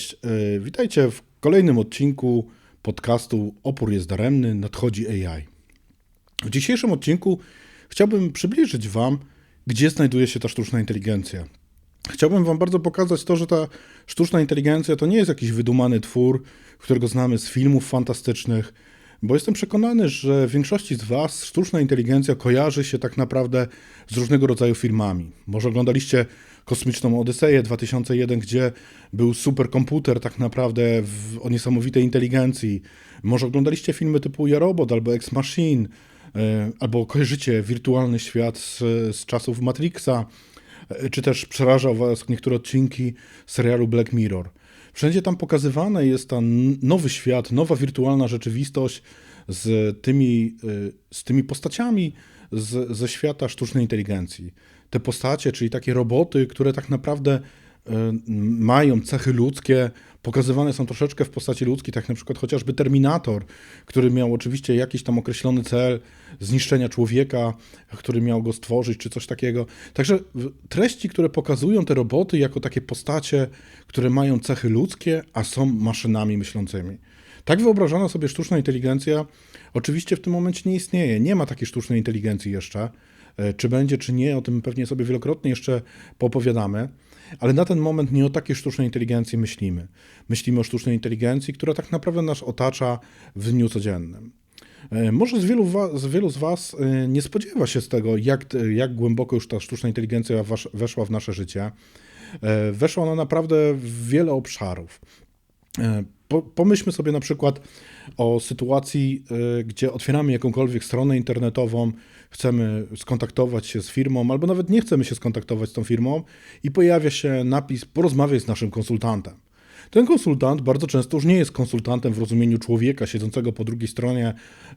Cześć, e, witajcie w kolejnym odcinku podcastu Opór jest daremny, nadchodzi AI. W dzisiejszym odcinku chciałbym przybliżyć Wam, gdzie znajduje się ta sztuczna inteligencja. Chciałbym Wam bardzo pokazać to, że ta sztuczna inteligencja to nie jest jakiś wydumany twór, którego znamy z filmów fantastycznych, bo jestem przekonany, że w większości z Was sztuczna inteligencja kojarzy się tak naprawdę z różnego rodzaju filmami. Może oglądaliście Kosmiczną Odyseję 2001, gdzie był superkomputer tak naprawdę w, o niesamowitej inteligencji. Może oglądaliście filmy typu Ja Robot albo Ex Machine, e, albo kojarzycie wirtualny świat z, z czasów Matrixa, e, czy też przerażał Was niektóre odcinki serialu Black Mirror. Wszędzie tam pokazywane jest ten nowy świat, nowa wirtualna rzeczywistość z tymi, y, z tymi postaciami z, ze świata sztucznej inteligencji. Te postacie, czyli takie roboty, które tak naprawdę y, mają cechy ludzkie, pokazywane są troszeczkę w postaci ludzkiej, tak na przykład chociażby Terminator, który miał oczywiście jakiś tam określony cel zniszczenia człowieka, który miał go stworzyć, czy coś takiego. Także treści, które pokazują te roboty jako takie postacie, które mają cechy ludzkie, a są maszynami myślącymi. Tak wyobrażona sobie sztuczna inteligencja oczywiście w tym momencie nie istnieje. Nie ma takiej sztucznej inteligencji jeszcze. E, czy będzie, czy nie, o tym pewnie sobie wielokrotnie jeszcze poopowiadamy. Ale na ten moment nie o takiej sztucznej inteligencji myślimy. Myślimy o sztucznej inteligencji, która tak naprawdę nas otacza w dniu codziennym. E, może z wielu, z wielu z Was e, nie spodziewa się z tego, jak, jak głęboko już ta sztuczna inteligencja weszła w nasze życie. Weszła ona naprawdę w wiele obszarów. Pomyślmy sobie na przykład o sytuacji, gdzie otwieramy jakąkolwiek stronę internetową, chcemy skontaktować się z firmą, albo nawet nie chcemy się skontaktować z tą firmą i pojawia się napis porozmawiaj z naszym konsultantem. Ten konsultant bardzo często już nie jest konsultantem w rozumieniu człowieka siedzącego po drugiej stronie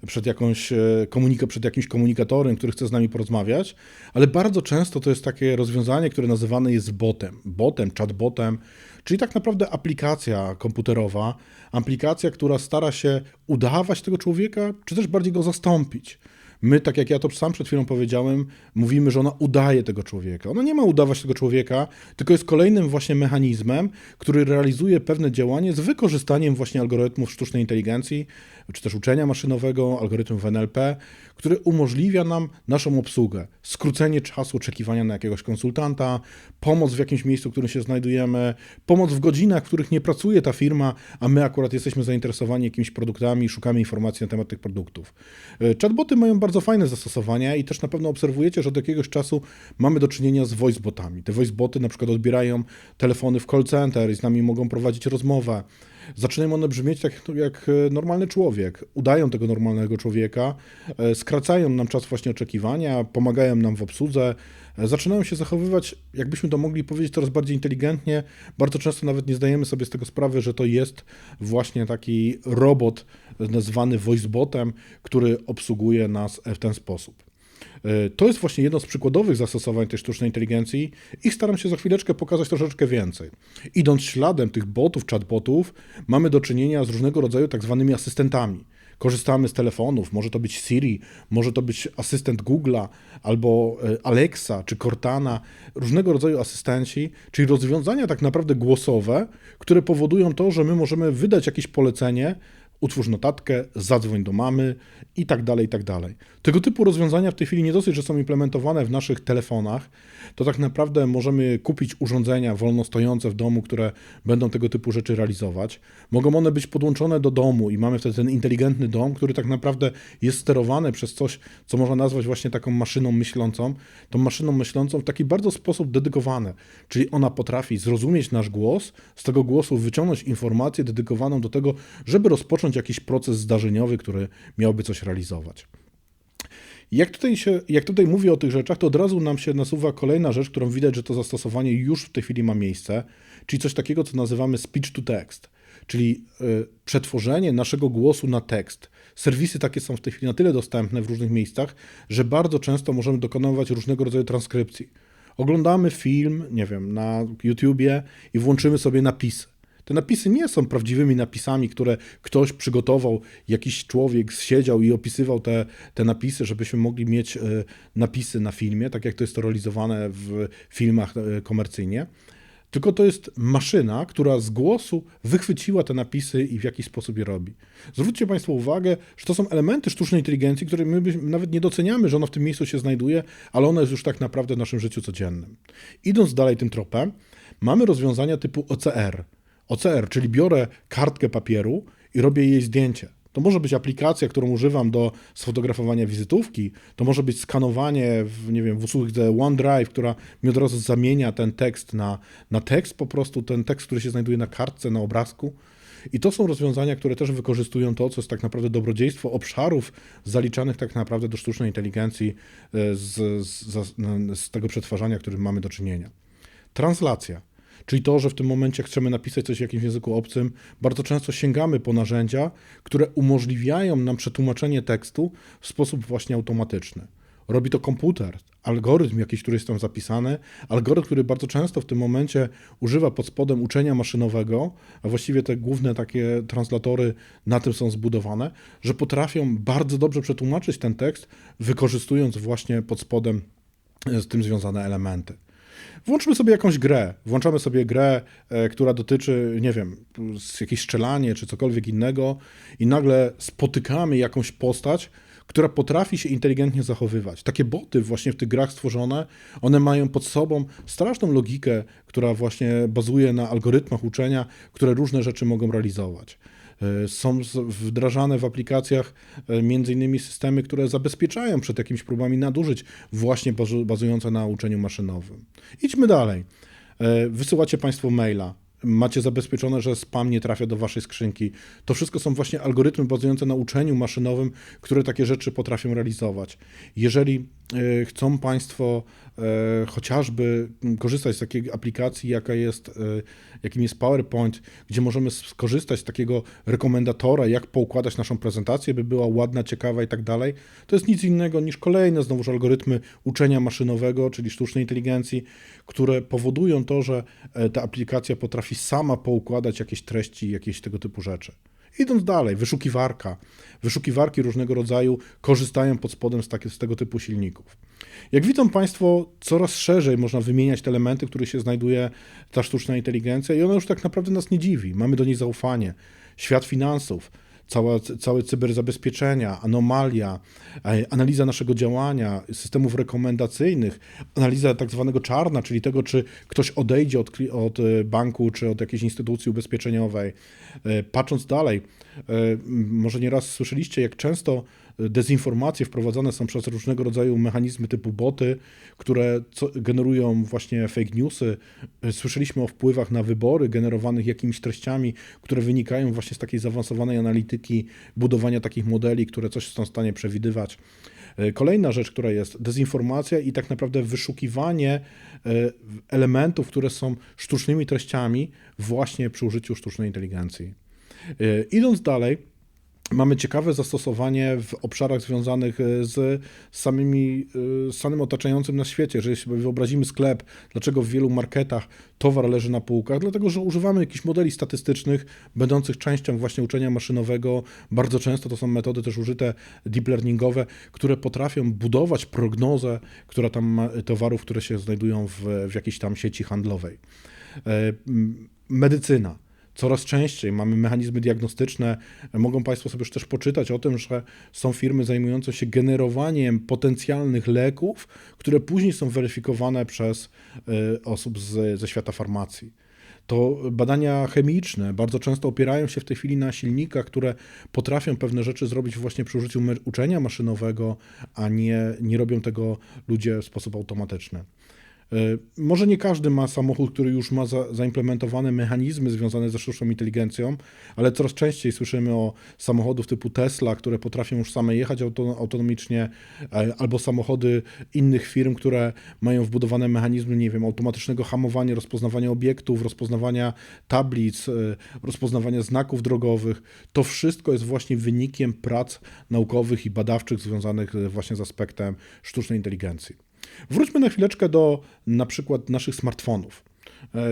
przed, jakąś e, komunika- przed jakimś komunikatorem, który chce z nami porozmawiać, ale bardzo często to jest takie rozwiązanie, które nazywane jest botem, botem, chatbotem, czyli tak naprawdę aplikacja komputerowa, aplikacja, która stara się udawać tego człowieka, czy też bardziej go zastąpić. My, tak jak ja to sam przed chwilą powiedziałem, mówimy, że ona udaje tego człowieka. Ona nie ma udawać tego człowieka, tylko jest kolejnym właśnie mechanizmem, który realizuje pewne działanie z wykorzystaniem właśnie algorytmów sztucznej inteligencji, czy też uczenia maszynowego, algorytmów NLP, który umożliwia nam naszą obsługę, skrócenie czasu oczekiwania na jakiegoś konsultanta, pomoc w jakimś miejscu, w którym się znajdujemy, pomoc w godzinach, w których nie pracuje ta firma, a my akurat jesteśmy zainteresowani jakimiś produktami, szukamy informacji na temat tych produktów. E, chatboty mają bardzo fajne zastosowania i też na pewno obserwujecie, że od jakiegoś czasu mamy do czynienia z voicebotami. Te voiceboty na przykład odbierają telefony w call center i z nami mogą prowadzić rozmowę zaczynają one brzmieć tak jak e, normalny człowiek. Udają tego normalnego człowieka, e, skracają nam czas właśnie oczekiwania, pomagają nam w obsłudze, zaczynają się zachowywać, jakbyśmy to mogli powiedzieć, coraz bardziej inteligentnie. Bardzo często nawet nie zdajemy sobie z tego sprawy, że to jest właśnie taki robot nazwany voicebotem, który obsługuje nas w ten sposób. E, to jest właśnie jedno z przykładowych zastosowań tej sztucznej inteligencji i staram się za chwileczkę pokazać troszeczkę więcej. Idąc śladem tych botów, chatbotów, mamy do czynienia z różnego rodzaju tak zwanymi asystentami. Korzystamy z telefonów, może to być Siri, może to być asystent Google'a, albo e, Alexa, czy Cortana, różnego rodzaju asystenci, czyli rozwiązania tak naprawdę głosowe, które powodują to, że my możemy wydać jakieś polecenie, utwórz notatkę, zadzwoń do mamy i tak dalej, i tak dalej. Tego typu rozwiązania w tej chwili nie dosyć, że są implementowane w naszych telefonach, to tak naprawdę możemy kupić urządzenia wolno stojące w domu, które będą tego typu rzeczy realizować. Mogą one być podłączone do domu i mamy wtedy ten inteligentny dom, który tak naprawdę jest sterowany przez coś, co można nazwać właśnie taką maszyną myślącą, tą maszyną myślącą w taki bardzo sposób dedykowany, czyli ona potrafi zrozumieć nasz głos, z tego głosu wyciągnąć informację dedykowaną do tego, żeby rozpocząć rozpocząć jakiś proces zdarzeniowy, który miałby coś realizować. Jak tutaj, się, jak tutaj mówię o tych rzeczach, to od razu nam się nasuwa kolejna rzecz, którą widać, że to zastosowanie już w tej chwili ma miejsce, czyli coś takiego, co nazywamy speech to text, czyli y, przetworzenie naszego głosu na tekst. Serwisy takie są w tej chwili na tyle dostępne w różnych miejscach, że bardzo często możemy dokonywać różnego rodzaju transkrypcji. Oglądamy film, nie wiem, na YouTubie i włączymy sobie napisy. Te napisy nie są prawdziwymi napisami, które ktoś przygotował, jakiś człowiek siedział i opisywał te, te napisy, żebyśmy mogli mieć e, napisy na filmie, tak jak to jest to realizowane w filmach e, komercyjnie. tylko to jest maszyna, która z głosu wychwyciła te napisy i w jakiś sposób je robi. Zwróćcie Państwo uwagę, że to są elementy sztucznej inteligencji, które my nawet nie doceniamy, że ona w tym miejscu się znajduje, ale ona jest już tak naprawdę w naszym życiu codziennym. Idąc dalej tym tropem, mamy rozwiązania typu OCR. OCR, czyli biorę kartkę papieru i robię jej zdjęcie. To może być aplikacja, którą używam do sfotografowania wizytówki, to może być skanowanie w, nie wiem, w usłudze OneDrive, która mi od razu zamienia ten tekst na, na tekst, po prostu ten tekst, który się znajduje na kartce, na obrazku. I to są rozwiązania, które też wykorzystują to, co jest tak naprawdę dobrodziejstwo obszarów zaliczanych tak naprawdę do sztucznej inteligencji e, z, z, z tego przetwarzania, którym mamy do czynienia. Translacja. Czyli to, że w tym momencie chcemy napisać coś w jakimś języku obcym, bardzo często sięgamy po narzędzia, które umożliwiają nam przetłumaczenie tekstu w sposób właśnie automatyczny. Robi to komputer, algorytm jakiś, który jest tam zapisany, algorytm, który bardzo często w tym momencie używa pod spodem uczenia maszynowego, a właściwie te główne takie translatory na tym są zbudowane, że potrafią bardzo dobrze przetłumaczyć ten tekst, wykorzystując właśnie pod spodem z tym związane elementy. Włączmy sobie jakąś grę. Włączamy sobie grę, e, która dotyczy, nie wiem, jakieś strzelanie czy cokolwiek innego, i nagle spotykamy jakąś postać, która potrafi się inteligentnie zachowywać. Takie boty właśnie w tych grach stworzone, one mają pod sobą straszną logikę, która właśnie bazuje na algorytmach uczenia, które różne rzeczy mogą realizować. E, są wdrażane w aplikacjach e, innymi systemy, które zabezpieczają przed jakimiś próbami nadużyć, właśnie bazujące na uczeniu maszynowym. Idźmy dalej. E, wysyłacie Państwo maila macie zabezpieczone, że spam nie trafia do waszej skrzynki. To wszystko są właśnie algorytmy bazujące na uczeniu maszynowym, które takie rzeczy potrafią realizować. Jeżeli chcą Państwo chociażby korzystać z takiej aplikacji, jaka jest, e, jakim jest PowerPoint, gdzie możemy skorzystać z takiego rekomendatora, jak poukładać naszą prezentację, by była ładna, ciekawa i tak dalej, to jest nic innego niż kolejne znowuż algorytmy uczenia maszynowego, czyli sztucznej inteligencji, które powodują to, że ta aplikacja potrafi sama poukładać jakieś treści, jakieś tego typu rzeczy. Idąc dalej, wyszukiwarka. Wyszukiwarki różnego rodzaju korzystają pod spodem z, takie, z tego typu silników. Jak widzą Państwo, coraz szerzej można wymieniać te elementy, w których się znajduje ta sztuczna inteligencja i ona już tak naprawdę nas nie dziwi. Mamy do niej zaufanie. Świat finansów, cała, całe cyberzabezpieczenia, anomalia, e, analiza naszego działania, systemów rekomendacyjnych, analiza tak zwanego czarna, czyli tego, czy ktoś odejdzie od, od e, banku czy od jakiejś instytucji ubezpieczeniowej. E, patrząc dalej, może nieraz słyszeliście, jak często dezinformacje wprowadzane są przez różnego rodzaju mechanizmy typu boty, które generują właśnie fake newsy. Słyszeliśmy o wpływach na wybory generowanych jakimiś treściami, które wynikają właśnie z takiej zaawansowanej analityki, budowania takich modeli, które coś są w stanie przewidywać. Kolejna rzecz, która jest dezinformacja i tak naprawdę wyszukiwanie e, elementów, które są sztucznymi treściami właśnie przy użyciu sztucznej inteligencji. E, idąc dalej, mamy ciekawe zastosowanie w obszarach związanych e, z samymi, e, z samym otaczającym nas świecie. Jeżeli sobie wyobrazimy sklep, dlaczego w wielu marketach towar leży na półkach? Dlatego, że używamy jakichś modeli statystycznych, będących częścią właśnie uczenia maszynowego. Bardzo często to są metody też użyte deep learningowe, które potrafią budować prognozę, która tam towarów, które się znajdują w, w jakiejś tam sieci handlowej. E, medycyna coraz częściej mamy mechanizmy diagnostyczne. Mogą Państwo sobie już też poczytać o tym, że są firmy zajmujące się generowaniem potencjalnych leków, które później są weryfikowane przez y, osób z, ze świata farmacji. To badania chemiczne bardzo często opierają się w tej chwili na silnikach, które potrafią pewne rzeczy zrobić właśnie przy użyciu uczenia maszynowego, a nie, nie robią tego ludzie w sposób automatyczny. E, może nie każdy ma samochód, który już ma za, zaimplementowane mechanizmy związane ze sztuczną inteligencją, ale coraz częściej słyszymy o samochodów typu Tesla, które potrafią już same jechać auto, autonomicznie, e, albo samochody innych firm, które mają wbudowane mechanizmy, nie wiem, automatycznego hamowania, rozpoznawania obiektów, rozpoznawania tablic, e, rozpoznawania znaków drogowych. To wszystko jest właśnie wynikiem prac naukowych i badawczych związanych właśnie z aspektem sztucznej inteligencji. Wróćmy na chwileczkę do na przykład naszych smartfonów. E,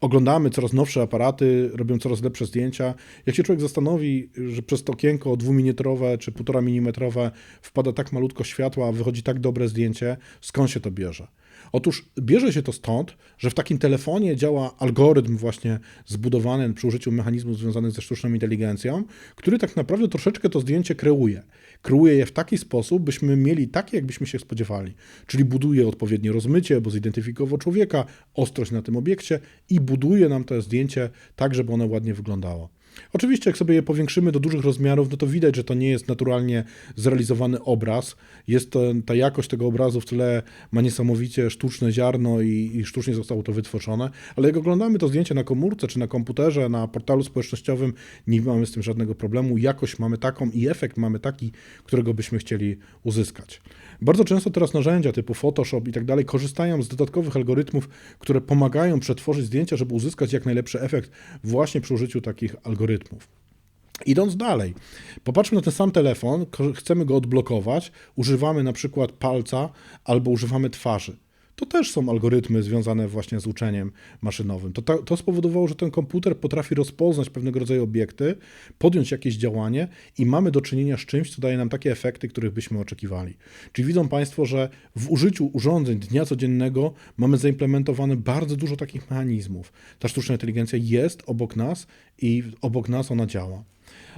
oglądamy coraz nowsze aparaty, robią coraz lepsze zdjęcia. Jak się człowiek zastanowi, że przez to okienko dwuminimetrowe czy półtora milimetrowe wpada tak malutko światła, a wychodzi tak dobre zdjęcie, skąd się to bierze? Otóż bierze się to stąd, że w takim telefonie działa algorytm właśnie zbudowany przy użyciu mechanizmów związanych ze sztuczną inteligencją, który tak naprawdę troszeczkę to zdjęcie kreuje. Kreuje je w taki sposób, byśmy mieli takie, jakbyśmy się spodziewali. Czyli buduje odpowiednie rozmycie, bo zidentyfikował człowieka, ostrość na tym obiekcie i buduje nam to zdjęcie tak, żeby ono ładnie wyglądało. Oczywiście, jak sobie je powiększymy do dużych rozmiarów, no to widać, że to nie jest naturalnie zrealizowany obraz. Jest to, ta jakość tego obrazu w tle ma niesamowicie sztuczne ziarno i, i sztucznie zostało to wytworzone, ale jak oglądamy to zdjęcie na komórce czy na komputerze, na portalu społecznościowym, nie mamy z tym żadnego problemu. Jakość mamy taką i efekt mamy taki, którego byśmy chcieli uzyskać. Bardzo często teraz narzędzia typu Photoshop i tak dalej korzystają z dodatkowych algorytmów, które pomagają przetworzyć zdjęcia, żeby uzyskać jak najlepszy efekt właśnie przy użyciu takich algorytmów. Idąc dalej, popatrzmy na ten sam telefon, chcemy go odblokować, używamy na przykład palca albo używamy twarzy to też są algorytmy związane właśnie z uczeniem maszynowym. To, to, spowodowało, że ten komputer potrafi rozpoznać pewnego rodzaju obiekty, podjąć jakieś działanie i mamy do czynienia z czymś, co daje nam takie efekty, których byśmy oczekiwali. Czyli widzą Państwo, że w użyciu urządzeń dnia codziennego mamy zaimplementowane bardzo dużo takich mechanizmów. Ta sztuczna inteligencja jest obok nas i obok nas ona działa.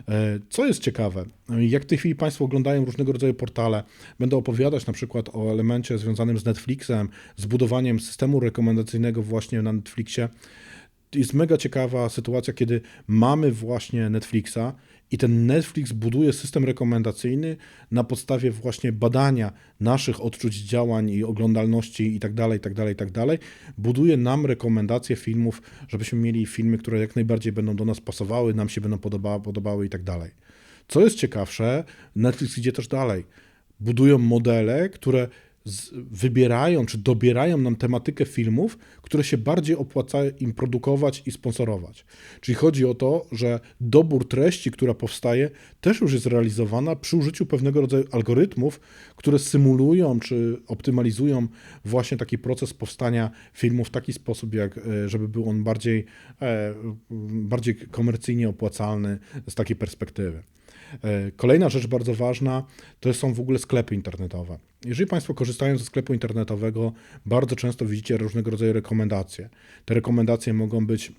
E, co jest ciekawe, jak w tej chwili Państwo oglądają różnego rodzaju portale, będę opowiadać na przykład o elemencie związanym z Netflixem, z budowaniem systemu rekomendacyjnego właśnie na Netflixie. Jest mega ciekawa sytuacja, kiedy mamy właśnie Netflixa i ten Netflix buduje system rekomendacyjny na podstawie właśnie badania naszych odczuć działań i oglądalności i tak dalej, tak dalej, tak dalej. Buduje nam rekomendacje filmów, żebyśmy mieli filmy, które jak najbardziej będą do nas pasowały, nam się będą podobały, podobały i tak dalej. Co jest ciekawsze, Netflix idzie też dalej. Budują modele, które wybierają czy dobierają nam tematykę filmów, które się bardziej opłaca im produkować i sponsorować. Czyli chodzi o to, że dobór treści, która powstaje, też już jest realizowana przy użyciu pewnego rodzaju algorytmów, które symulują czy optymalizują właśnie taki proces powstania filmu w taki sposób, jak, e, żeby był on bardziej, e, bardziej komercyjnie opłacalny z takiej perspektywy. E, kolejna rzecz bardzo ważna to są w ogóle sklepy internetowe. Jeżeli Państwo korzystają ze sklepu internetowego, bardzo często widzicie różnego rodzaju rekomendacje. Te rekomendacje mogą być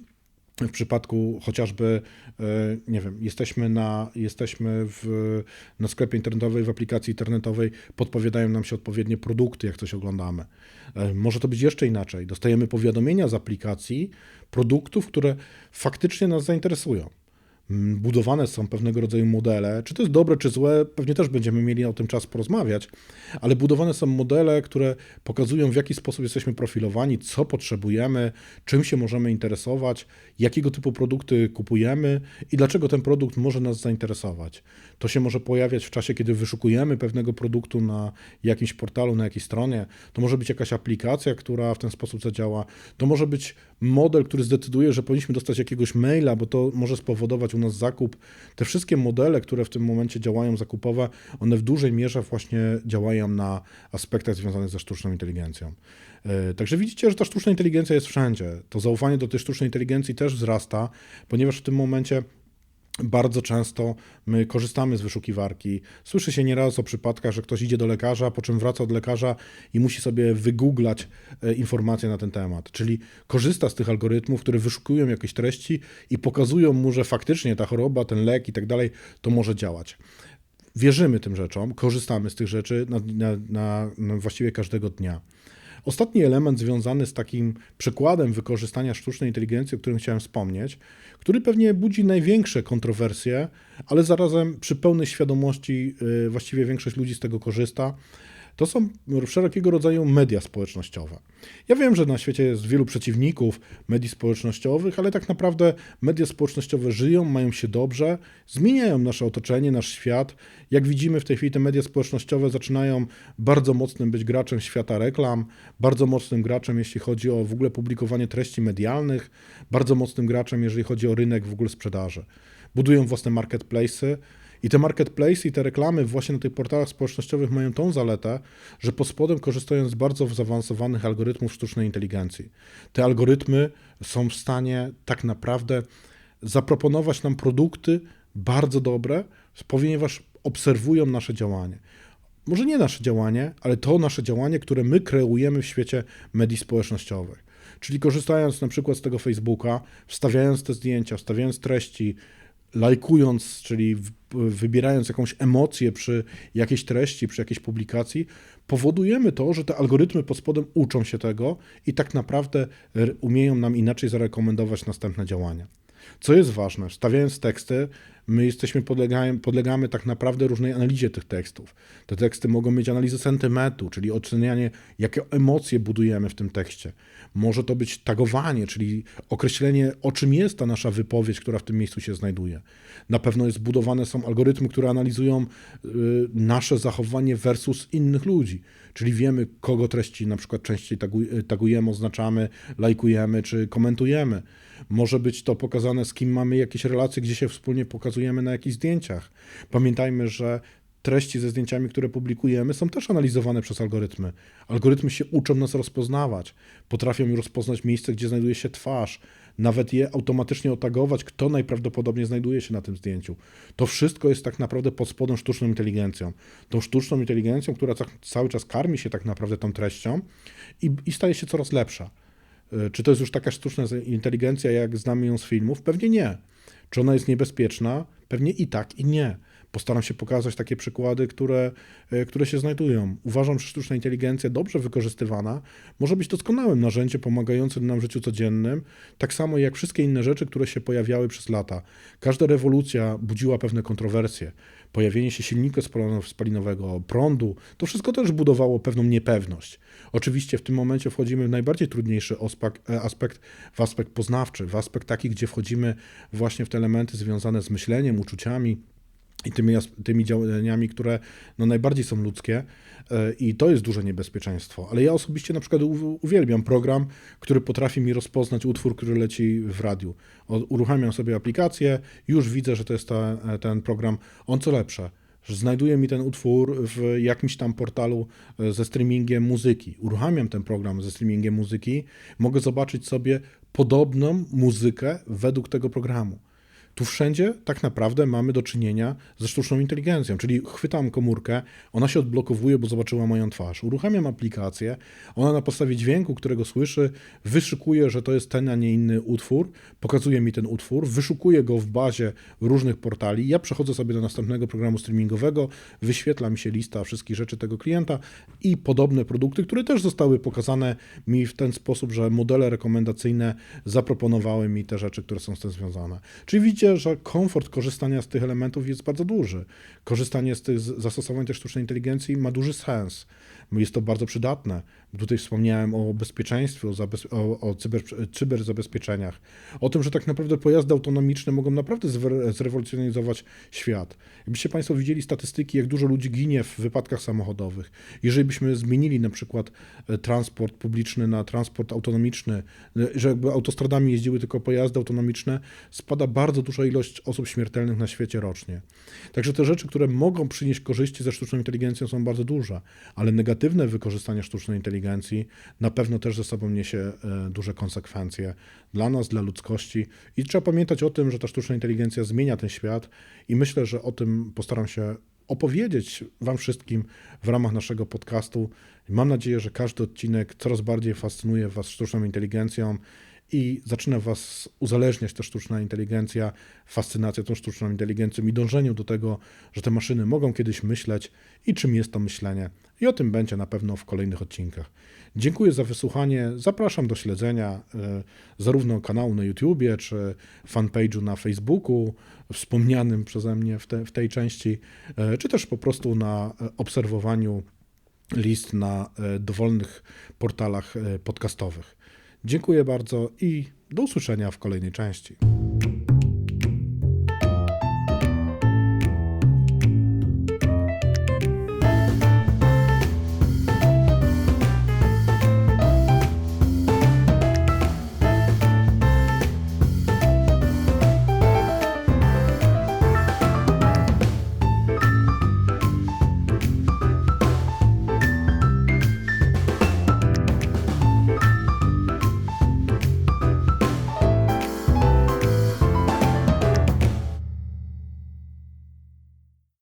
w przypadku chociażby, e, nie wiem, jesteśmy na, jesteśmy w, na sklepie internetowym, w aplikacji internetowej, podpowiadają nam się odpowiednie produkty, jak coś oglądamy. E, może to być jeszcze inaczej. Dostajemy powiadomienia z aplikacji produktów, które faktycznie nas zainteresują. Budowane są pewnego rodzaju modele. Czy to jest dobre, czy złe, pewnie też będziemy mieli o tym czas porozmawiać, ale budowane są modele, które pokazują, w jaki sposób jesteśmy profilowani, co potrzebujemy, czym się możemy interesować, jakiego typu produkty kupujemy i dlaczego ten produkt może nas zainteresować. To się może pojawiać w czasie, kiedy wyszukujemy pewnego produktu na jakimś portalu, na jakiejś stronie. To może być jakaś aplikacja, która w ten sposób zadziała. To może być model, który zdecyduje, że powinniśmy dostać jakiegoś maila, bo to może spowodować u nas zakup. Te wszystkie modele, które w tym momencie działają zakupowe, one w dużej mierze właśnie działają na aspektach związanych ze sztuczną inteligencją. E, także widzicie, że ta sztuczna inteligencja jest wszędzie. To zaufanie do tej sztucznej inteligencji też wzrasta, ponieważ w tym momencie bardzo często my korzystamy z wyszukiwarki. Słyszy się nieraz o przypadkach, że ktoś idzie do lekarza, po czym wraca od lekarza i musi sobie wygooglać e, informacje na ten temat. Czyli korzysta z tych algorytmów, które wyszukują jakieś treści i pokazują mu, że faktycznie ta choroba, ten lek i tak dalej, to może działać. Wierzymy tym rzeczom, korzystamy z tych rzeczy na, na, na, właściwie każdego dnia. Ostatni element związany z takim przykładem wykorzystania sztucznej inteligencji, o którym chciałem wspomnieć, który pewnie budzi największe kontrowersje, ale zarazem przy pełnej świadomości y, właściwie większość ludzi z tego korzysta, to są wszelkiego rodzaju media społecznościowe. Ja wiem, że na świecie jest wielu przeciwników mediów społecznościowych, ale tak naprawdę media społecznościowe żyją, mają się dobrze, zmieniają nasze otoczenie, nasz świat. Jak widzimy w tej chwili te media społecznościowe zaczynają bardzo mocnym być graczem świata reklam, bardzo mocnym graczem, jeśli chodzi o w ogóle publikowanie treści medialnych, bardzo mocnym graczem, jeżeli chodzi o rynek w ogóle sprzedaży. Budują własne marketplace'y, i te marketplace i te reklamy właśnie na tych portalach społecznościowych mają tą zaletę, że pod spodem korzystają z bardzo zaawansowanych algorytmów sztucznej inteligencji. Te algorytmy są w stanie tak naprawdę zaproponować nam produkty bardzo dobre, ponieważ obserwują nasze działanie. może nie nasze działanie, ale to nasze działanie, które my kreujemy w świecie mediów społecznościowych. Czyli korzystając na przykład z tego Facebooka, wstawiając te zdjęcia, wstawiając treści, lajkując, czyli wybierając jakąś emocję przy jakiejś treści, przy jakiejś publikacji, powodujemy to, że te algorytmy pod spodem uczą się tego i tak naprawdę umieją nam inaczej zarekomendować następne działania. Co jest ważne, stawiając teksty, my jesteśmy, podlegamy, podlegamy tak naprawdę różnej analizie tych tekstów. Te teksty mogą mieć analizę sentymentu, czyli ocenianie, jakie emocje budujemy w tym tekście. Może to być tagowanie, czyli określenie, o czym jest ta nasza wypowiedź, która w tym miejscu się znajduje. Na pewno jest budowane są algorytmy, które analizują y, nasze zachowanie versus innych ludzi. Czyli wiemy, kogo treści na przykład częściej tagujemy, oznaczamy, lajkujemy czy komentujemy. Może być to pokazane, z kim mamy jakieś relacje, gdzie się wspólnie pokazujemy na jakichś zdjęciach. Pamiętajmy, że treści ze zdjęciami, które publikujemy, są też analizowane przez algorytmy. Algorytmy się uczą nas rozpoznawać, potrafią rozpoznać miejsce, gdzie znajduje się twarz, nawet je automatycznie otagować, kto najprawdopodobniej znajduje się na tym zdjęciu. To wszystko jest tak naprawdę pod spodem sztuczną inteligencją. Tą sztuczną inteligencją, która cały czas karmi się tak naprawdę tą treścią i, i staje się coraz lepsza. E, czy to jest już taka sztuczna inteligencja, jak znamy ją z filmów? Pewnie nie. Czy ona jest niebezpieczna? Pewnie i tak, i nie. Postaram się pokazać takie przykłady, które, e, które się znajdują. Uważam, że sztuczna inteligencja dobrze wykorzystywana może być doskonałym narzędziem pomagającym nam w życiu codziennym, tak samo jak wszystkie inne rzeczy, które się pojawiały przez lata. Każda rewolucja budziła pewne kontrowersje. Pojawienie się silnika spalinowego, prądu, to wszystko też budowało pewną niepewność. Oczywiście w tym momencie wchodzimy w najbardziej trudniejszy aspekt, e, aspekt, w aspekt poznawczy, w aspekt taki, gdzie wchodzimy właśnie w te elementy związane z myśleniem, uczuciami, i tymi, tymi działaniami, które no, najbardziej są ludzkie e, i to jest duże niebezpieczeństwo. Ale ja osobiście na przykład uwielbiam program, który potrafi mi rozpoznać utwór, który leci w radiu. Uruchamiam sobie aplikację, już widzę, że to jest ta, ten program. On co lepsze, znajduje mi ten utwór w jakimś tam portalu e, ze streamingiem muzyki. Uruchamiam ten program ze streamingiem muzyki, mogę zobaczyć sobie podobną muzykę według tego programu. Tu wszędzie tak naprawdę mamy do czynienia ze sztuczną inteligencją, czyli chwytam komórkę, ona się odblokowuje, bo zobaczyła moją twarz. Uruchamiam aplikację, ona na podstawie dźwięku, którego słyszy, wyszukuje, że to jest ten, a nie inny utwór, pokazuje mi ten utwór, wyszukuje go w bazie różnych portali. Ja przechodzę sobie do następnego programu streamingowego, wyświetla mi się lista wszystkich rzeczy tego klienta i podobne produkty, które też zostały pokazane mi w ten sposób, że modele rekomendacyjne zaproponowały mi te rzeczy, które są z tym związane. Czyli widzicie, widzicie, że komfort korzystania z tych elementów jest bardzo duży. Korzystanie z tych zastosowań tej sztucznej inteligencji ma duży sens. Jest to bardzo przydatne. Tutaj wspomniałem o bezpieczeństwie, o, o, o cyber, cyberzabezpieczeniach, o tym, że tak naprawdę pojazdy autonomiczne mogą naprawdę zrewolucjonizować świat. Jakbyście Państwo widzieli statystyki, jak dużo ludzi ginie w wypadkach samochodowych, jeżeli byśmy zmienili na przykład e, transport publiczny na transport autonomiczny, e, że jakby autostradami jeździły tylko pojazdy autonomiczne, spada bardzo duża ilość osób śmiertelnych na świecie rocznie. Także te rzeczy, które mogą przynieść korzyści ze sztuczną inteligencją są bardzo duże, ale negatywne wykorzystanie sztucznej inteligencji inteligencji na pewno też ze sobą niesie e, duże konsekwencje dla nas, dla ludzkości. I trzeba pamiętać o tym, że ta sztuczna inteligencja zmienia ten świat i myślę, że o tym postaram się opowiedzieć Wam wszystkim w ramach naszego podcastu. Mam nadzieję, że każdy odcinek coraz bardziej fascynuje Was sztuczną inteligencją i zaczyna Was uzależniać ta sztuczna inteligencja, fascynacja tą sztuczną inteligencją i dążeniu do tego, że te maszyny mogą kiedyś myśleć i czym jest to myślenie. I o tym będzie na pewno w kolejnych odcinkach. Dziękuję za wysłuchanie. Zapraszam do śledzenia e, zarówno kanału na YouTubie, czy fanpage'u na Facebooku, wspomnianym przeze mnie w, te, w tej części, e, czy też po prostu na obserwowaniu list na e, dowolnych portalach podcastowych. Dziękuję bardzo i do usłyszenia w kolejnej części.